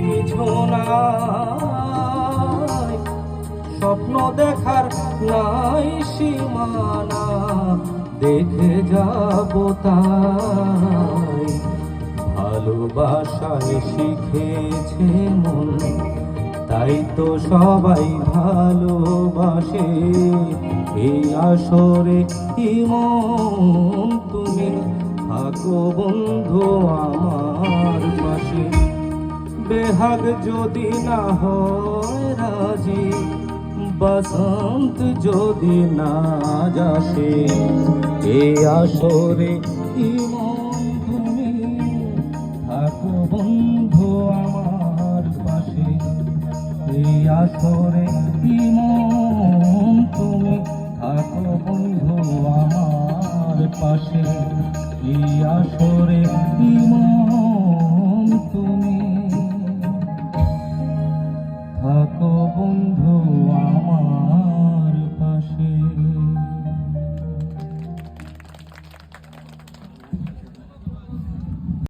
কিছু নাই স্বপ্ন দেখার নাই সীমানা, দেখে যাব তাই। ভালোবাসায় শিখেছে মন, তাই তো সবাই ভালোবাসে। এই আসরে ইমন তুমি, থাকো বন্ধু আমার পাশে। বেহাগ যদি না হয় রাজি, বসন্ত যদি না যাসে, এ আসরে ইমন তুমি থাকো বন্ধু আমার পাশে, এ আসরে ইমন তুমি থাকো বন্ধু আমার পাশে, এ আসরে ইমন থাকো বন্ধু